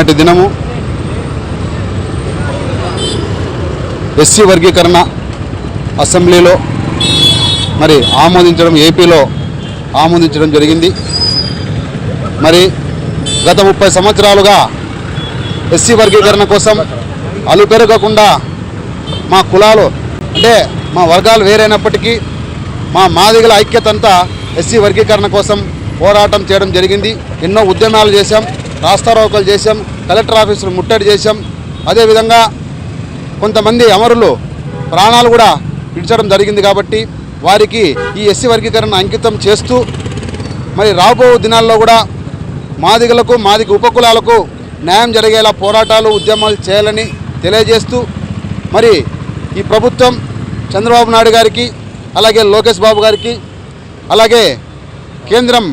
నిన్నటి దినము. ఎస్సీ వర్గీకరణ అసెంబ్లీలో మరి ఆమోదించడం ఏపీలో ఆమోదించడం జరిగింది. మరి గత ముప్పై సంవత్సరాలుగా ఎస్సీ వర్గీకరణ కోసం అలుపెరగకుండా మా కులాలు అంటే మా వర్గాలు వేరైనప్పటికీ మా మాదిగల ఐక్యతంతా ఎస్సీ వర్గీకరణ కోసం పోరాటం చేయడం జరిగింది. ఎన్నో ఉద్యమాలు చేశాం. రాస్తారోకలు చేశాం కలెక్టర్ ఆఫీసులు ముట్టడి చేశాం. అదేవిధంగా కొంతమంది అమరులు ప్రాణాలు కూడా విడిచడం జరిగింది కాబట్టి వారికి ఈ ఎస్సీ వర్గీకరణ అంకితం చేస్తూ మరి రాబో దినాల్లో కూడా మాదిగలకు మాదిగ ఉపకులాలకు న్యాయం జరిగేలా పోరాటాలు ఉద్యమాలు చేయాలని తెలియజేస్తూ మరి ఈ ప్రభుత్వం చంద్రబాబు నాయుడు గారికి అలాగే లోకేష్ బాబు గారికి అలాగే కేంద్రం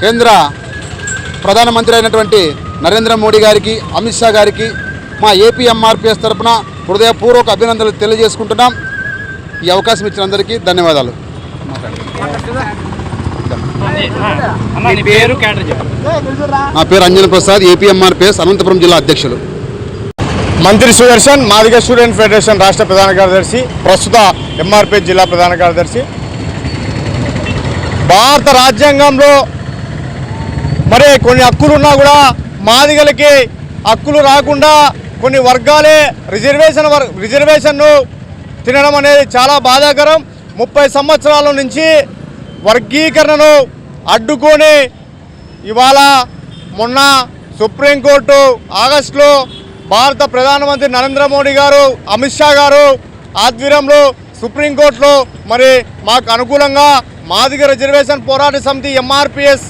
కేంద్ర ప్రధానమంత్రి అయినటువంటి నరేంద్ర మోడీ గారికి అమిత్ షా గారికి మా ఏపీ ఎంఆర్పిఎస్ తరపున హృదయపూర్వక అభినందనలు తెలియజేసుకుంటున్నాం. ఈ అవకాశం ఇచ్చిన అందరికీ ధన్యవాదాలు. నీ పేరు అంజన ప్రసాద్ ఏపీ ఎంఆర్పిఎస్ అనంతపురం జిల్లా అధ్యక్షులు. మంత్రి సుదర్శన్ మాదిగ స్టూడెంట్ ఫెడరేషన్ రాష్ట్ర ప్రధాన కార్యదర్శి ప్రస్తుత ఎంఆర్పీ జిల్లా ప్రధాన కార్యదర్శి. భారత రాజ్యాంగంలో మరి కొన్ని హక్కులున్నా కూడా మాదిగలకి హక్కులు రాకుండా కొన్ని వర్గాలే రిజర్వేషన్ వర్ రిజర్వేషన్ను తినడం అనేది చాలా బాధాకరం. ముప్పై సంవత్సరాల నుంచి వర్గీకరణను అడ్డుకొని ఇవాళ మొన్న సుప్రీంకోర్టు ఆగస్టులో భారత ప్రధానమంత్రి నరేంద్ర మోడీ గారు అమిత్ షా గారు ఆధ్వర్యంలో సుప్రీంకోర్టులో మరి మాకు అనుకూలంగా మాదిగ రిజర్వేషన్ పోరాట సమితి ఎంఆర్పిఎస్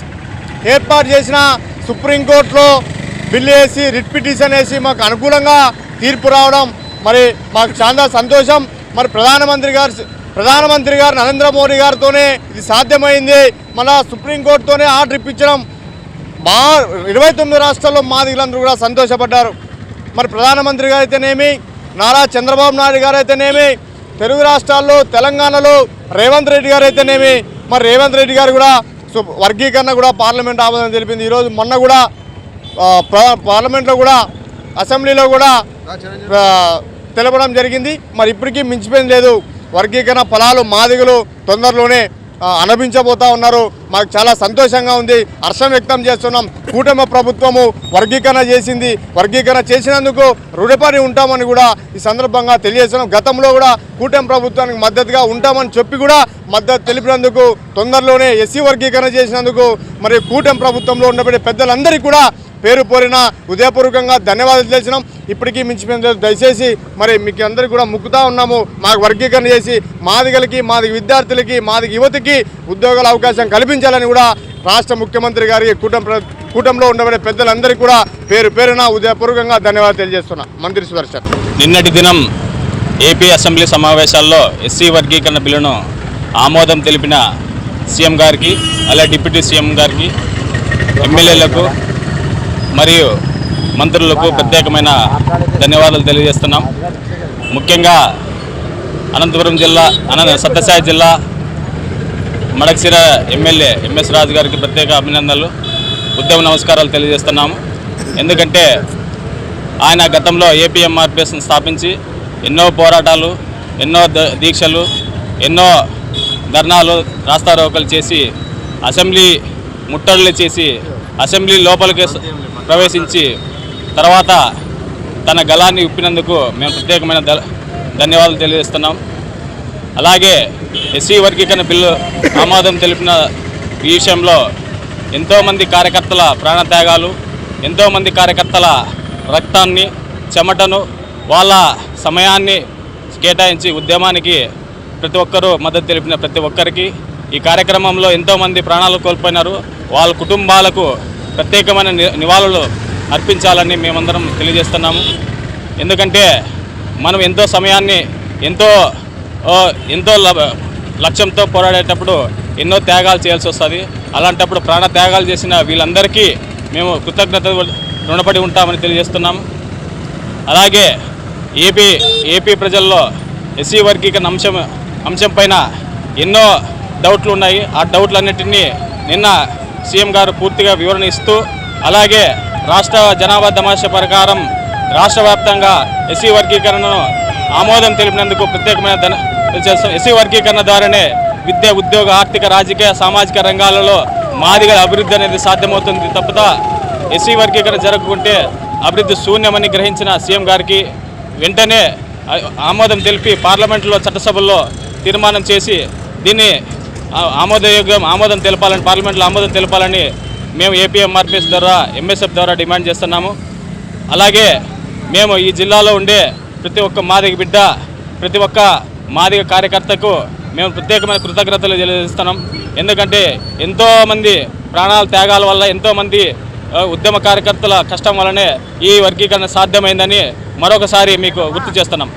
ఏర్పాటు చేసిన సుప్రీంకోర్టులో బిల్లు వేసి రిట్ పిటిషన్ వేసి మాకు అనుకూలంగా తీర్పు రావడం మరి మాకు చాలా సంతోషం. మరి ప్రధానమంత్రి గారు ప్రధానమంత్రి గారు నరేంద్ర మోడీ గారితోనే ఇది సాధ్యమైంది. మళ్ళా సుప్రీంకోర్టుతోనే ఆర్డర్ ఇప్పించడం మా ఇరవై తొమ్మిది రాష్ట్రాల్లో మాదిగలందరూ కూడా సంతోషపడ్డారు. మరి ప్రధానమంత్రి గారు అయితేనేమి నారా చంద్రబాబు నాయుడు గారైతేనేమి తెలుగు రాష్ట్రాల్లో తెలంగాణలో రేవంత్ రెడ్డి గారు అయితేనేమి మరి రేవంత్ రెడ్డి గారు కూడా సు- వర్గీకరణ కూడా పార్లమెంట్ ఆమోదం తెలిపింది. ఈరోజు మొన్న కూడా పార్లమెంట్లో కూడా అసెంబ్లీలో కూడా తెలపడం జరిగింది. మరి ఇప్పటికీ మించిపోయింది లేదు. వర్గీకరణ ఫలాలు మాదిగలు తొందరలోనే ఆ, ఉన్నారు. మాకు చాలా సంతోషంగా ఉంది. హర్షం వ్యక్తం చేస్తున్నాం. కూటమి ప్రభుత్వము వర్గీకరణ చేసింది. వర్గీకరణ చేసినందుకు రుణపడి ఉంటామని కూడా ఈ సందర్భంగా తెలియజేస్తున్నాం. గతంలో కూడా కూటమి ప్రభుత్వానికి మద్దతుగా ఉంటామని చెప్పి కూడా మద్దతు తెలిపినందుకు తొందరలోనే ఎస్సీ వర్గీకరణ చేసినందుకు మరి కూటమి ప్రభుత్వంలో ఉన్నటువంటి పెద్దలందరికీ కూడా పేరు పోరిన హృదయపూర్వకంగా ధన్యవాదాలు తెలిసినాం. ఇప్పటికీ మించిపోయింది దయచేసి మరి మీకు అందరికీ కూడా ముక్కుతా ఉన్నాము. మాకు వర్గీకరణ చేసి మాదిగలకి మాది విద్యార్థులకి మాది యువతకి ఉద్యోగాల అవకాశం కల్పించాలని కూడా రాష్ట్ర ముఖ్యమంత్రి గారికి కుటుంబ ప్ర- ఉండబడే పెద్దలందరికీ కూడా పేరు పేరున ఉదయపూర్వకంగా ధన్యవాదాలు తెలియజేస్తున్నా. మంత్రి సుదర్శన్. నిన్నటి దినం ఏపీ అసెంబ్లీ సమావేశాల్లో ఎస్సీ వర్గీకరణ బిల్లును ఆమోదం తెలిపిన సీఎం గారికి అలాగే డిప్యూటీ సీఎం గారికి ఎమ్మెల్యేలకు మరియు మంత్రులకు ప్రత్యేకమైన ధన్యవాదాలు తెలియజేస్తున్నాం. ముఖ్యంగా అనంతపురం జిల్లా అనంత సత్యసాయి జిల్లా మడక్సిర ఎమ్మెల్యే ఎంఎస్ రాజు గారికి ప్రత్యేక అభినందనలు ఉద్యమ నమస్కారాలు తెలియజేస్తున్నాము. ఎందుకంటే ఆయన గతంలో ఏపీఎంఆర్పిఎస్ను స్థాపించి ఎన్నో పోరాటాలు ఎన్నో ద- దీక్షలు ఎన్నో ధర్నాలు రాస్తారోకలు చేసి అసెంబ్లీ ముట్టడులు చేసి అసెంబ్లీ లోపలికి ప్రవేశించి తర్వాత తన గలాన్ని ఉప్పినందుకు మేము ప్రత్యేకమైన ధ- ధన్యవాదాలు తెలియజేస్తున్నాం. అలాగే ఎస్సీ వర్గీకరణ బిల్లు ఆమోదం తెలిపిన ఈ విషయంలో ఎంతోమంది కార్యకర్తల ప్రాణత్యాగాలు ఎంతోమంది కార్యకర్తల రక్తాన్ని చెమటను వాళ్ళ సమయాన్ని కేటాయించి ఉద్యమానికి ప్రతి ఒక్కరూ మద్దతు తెలిపిన ప్రతి ఒక్కరికి ఈ కార్యక్రమంలో ఎంతోమంది ప్రాణాలు కోల్పోయినారు. వాళ్ళ కుటుంబాలకు ప్రత్యేకమైన ని- నివాళులు అర్పించాలని మేమందరం తెలియజేస్తున్నాము. ఎందుకంటే మనం ఎంతో సమయాన్ని ఎంతో ఓ, ఎంతో లక్ష్యంతో పోరాడేటప్పుడు ఎన్నో త్యాగాలు చేయాల్సి వస్తుంది. అలాంటప్పుడు ప్రాణ త్యాగాలు చేసిన వీళ్ళందరికీ మేము కృతజ్ఞత రుణపడి ఉంటామని తెలియజేస్తున్నాము. అలాగే ఏపీ ఏపీ ప్రజల్లో ఎస్సీ వర్గీకరణ అంశం అంశం పైన ఎన్నో డౌట్లు ఉన్నాయి. ఆ డౌట్లన్నిటినీ నిన్న సీఎం గారు పూర్తిగా వివరణ ఇస్తూ అలాగే రాష్ట్ర జనాభా దమాష ప్రకారం రాష్ట్ర వ్యాప్తంగా ఎస్సీ వర్గీకరణను ఆమోదం తెలిపినందుకు ప్రత్యేకమైన ధన ఎస్సీ వర్గీకరణ ద్వారానే విద్య ఉద్యోగ ఆర్థిక రాజకీయ సామాజిక రంగాలలో మాదిగల అభివృద్ధి అనేది సాధ్యమవుతుంది తప్పదా ఎస్సీ వర్గీకరణ జరగకుంటే అభివృద్ధి శూన్యమని గ్రహించిన సీఎం గారికి వెంటనే ఆమోదం తెలిపి పార్లమెంట్లో చట్టసభల్లో తీర్మానం చేసి దీన్ని ఆమోదయోగ్యం ఆమోదం తెలపాలని పార్లమెంట్లో ఆమోదం తెలపాలని మేము ఏపీఎంఆర్పిఎస్ ద్వారా ఎంఎస్ఎఫ్ ద్వారా డిమాండ్ చేస్తున్నాము. అలాగే మేము ఈ జిల్లాలో ఉండే ప్రతి ఒక్క మాదిగ బిడ్డ ప్రతి ఒక్క మాదిగ కార్యకర్తకు మేము ప్రత్యేకమైన కృతజ్ఞతలు తెలియజేస్తున్నాం. ఎందుకంటే ఎంతోమంది ప్రాణాల త్యాగాల వల్ల ఎంతోమంది ఉద్యమ కార్యకర్తల కష్టం వల్లనే ఈ వర్గీకరణ సాధ్యమైందని మరొకసారి మీకు గుర్తు చేస్తున్నాం.